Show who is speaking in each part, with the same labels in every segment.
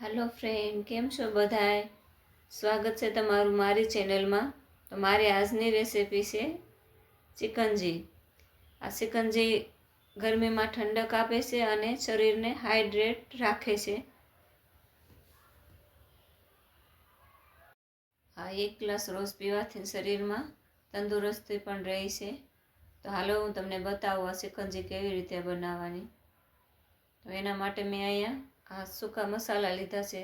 Speaker 1: હાલો friend કેમ છો બધાય? સ્વાગત છે તમારું મારી ચેનલમાં તો મારી આજની રેસિપી છે ચિકનજી. આ ચિકનજી ગરમીમાં ઠંડક આપે છે અને શરીરને હાઇડ્રેટ રાખે છે. આ એક ગ્લાસ રોજ પીવાથી શરીરમાં તંદુરસ્તી પણ રહે છે. તો હાલો હું તમને બતાવું આ ચિકનજી કેવી રીતે બનાવવાની. તો એના માટે મેં અહીંયા આ સૂકા મસાલા લીધા છે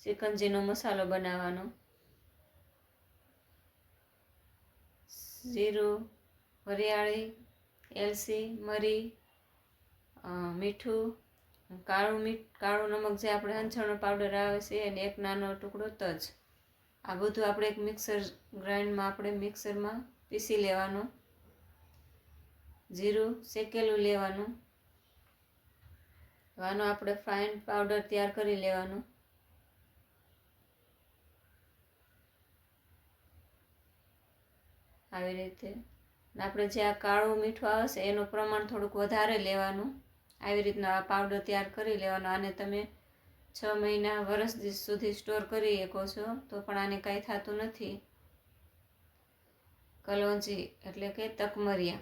Speaker 1: ચિકનજીનો મસાલો બનાવવાનો. જીરું, વરિયાળી, એલસી, મરી મીઠું, કાળું મીઠ, કાળું નમક જે આપણે હંચણનો પાવડર આવે છે અને એક નાનો ટુકડો તજ. આ બધું આપણે એક મિક્સર ગ્રાઇન્ડમાં આપણે મિક્સરમાં પીસી લેવાનું. જીરું શેકેલું લેવાનું. આનો આપણે ફાઇન પાવડર તૈયાર કરી લેવાનો. આવી રીતે. આપણે જે આ કાળું મીઠું આવે છે, એનું પ્રમાણ થોડુંક વધારે લેવાનું. આવી રીતનો આ પાવડર તૈયાર કરી લેવાનો. આને તમે છ મહિના વર્ષ દિવસ સુધી સ્ટોર કરી શકો છો, તો પણ આને કાંઈ થતું નથી. કલોંજી એટલે કે તકમરિયા.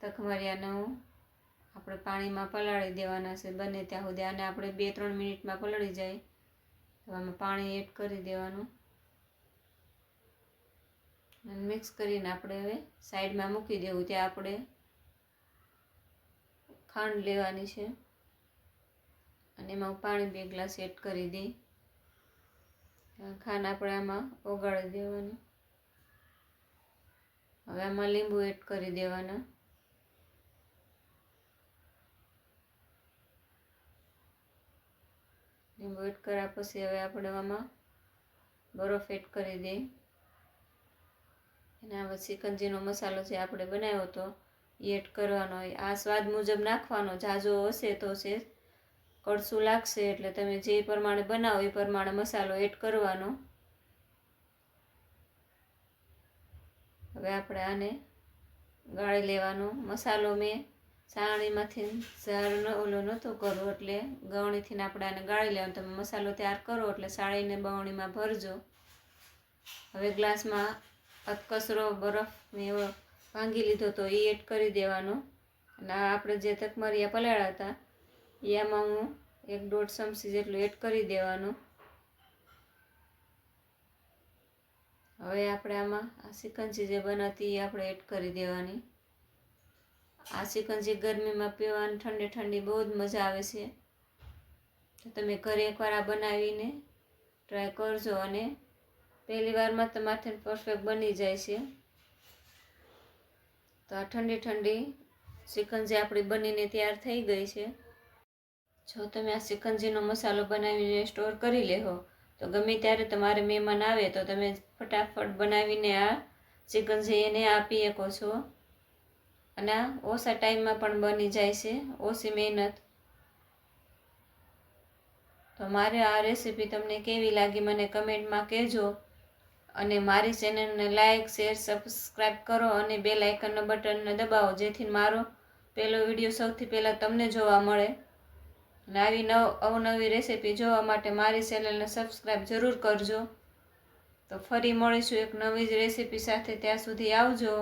Speaker 1: તકમરિયાનું આપણે પાણીમાં પલાળી દેવાના છે, બને ત્યાં સુધી. આને આપણે બે ત્રણ મિનિટમાં પલળી જાય. તો આમાં પાણી એડ કરી દેવાનું. અને મિક્સ કરીને આપણે હવે સાઈડમાં મૂકી દેવું. ત્યાં આપણે ખાંડ લેવાની છે. અને એમાં પાણી બે ગ્લાસ એડ કરી દઈ. ખાંડ આપણે આમાં ઓગાળી દેવાની. હવે આમાં લીંબુ એડ કરી દેવાના. લીંબુ એડ કર્યા પછી હવે આપણે આમાં બરફ એડ કરી દઈએ. અને હવે ચિકનજીનો મસાલો જે આપણે બનાવ્યો હતો એ એડ કરવાનો હોય. આ સ્વાદ મુજબ નાખવાનો. જાજો હશે તો છે કડસું લાગશે એટલે તમે જે પ્રમાણે બનાવો એ પ્રમાણે મસાલો એડ કરવાનો. હવે આપણે આને ગાળી લેવાનો. મસાલો મેં ચાળણીમાંથી સારનો ઓલો નહોતો કરવો એટલે ગવણીથી આપણે આને ગાળી લેવાનું. તમે મસાલો તૈયાર કરો એટલે સાળીને બવણીમાં ભરજો. હવે ગ્લાસમાં અતકસરો બરફ એવો ભાંગી લીધો તો એ એડ કરી દેવાનો. અને આ આપણે જે તકમરિયા પલાળ્યા હતા એ આમાં હું એક દોઢ ચમચી જેટલું એડ કરી દેવાનું. હવે આપણે આમાં આ સિકંજી જે બનાવતી એ આપણે એડ કરી દેવાની. આ ચિકનજી ગરમીમાં પીવાની ઠંડી ઠંડી બહુ જ મજા આવે છે. તો તમે ઘરે એકવાર આ બનાવીને ટ્રાય કરજો અને પહેલી વારમાં તમારાથી પરફેક્ટ બની જાય છે. તો આ ઠંડી ઠંડી ચિકનજી આપણી બનીને તૈયાર થઈ ગઈ છે. જો તમે આ ચિકનજીનો મસાલો બનાવીને સ્ટોર કરી લેહો, તો ગમે ત્યારે તમારે મહેમાન આવે તો તમે ફટાફટ બનાવીને આ સિકંજી એને આપી શકો છો. અને ઓછા ટાઈમમાં પણ બની જાય છે, ઓછી મહેનત. તો મારે આ રેસીપી તમને કેવી લાગી મને કમેન્ટમાં કહેજો અને મારી ચેનલને લાઇક શેર, સબસ્ક્રાઈબ કરો અને બે લાઇકનનો બટનને દબાવો, જેથી મારો પહેલો વીડિયો સૌથી પહેલાં તમને જોવા મળે. અને આવી નવ, અવનવી રેસીપી જોવા માટે મારી ચેનલને સબસ્ક્રાઈબ જરૂર કરજો. તો ફરી મળીશું એક નવી જ રેસીપી સાથે, ત્યાં સુધી આવજો.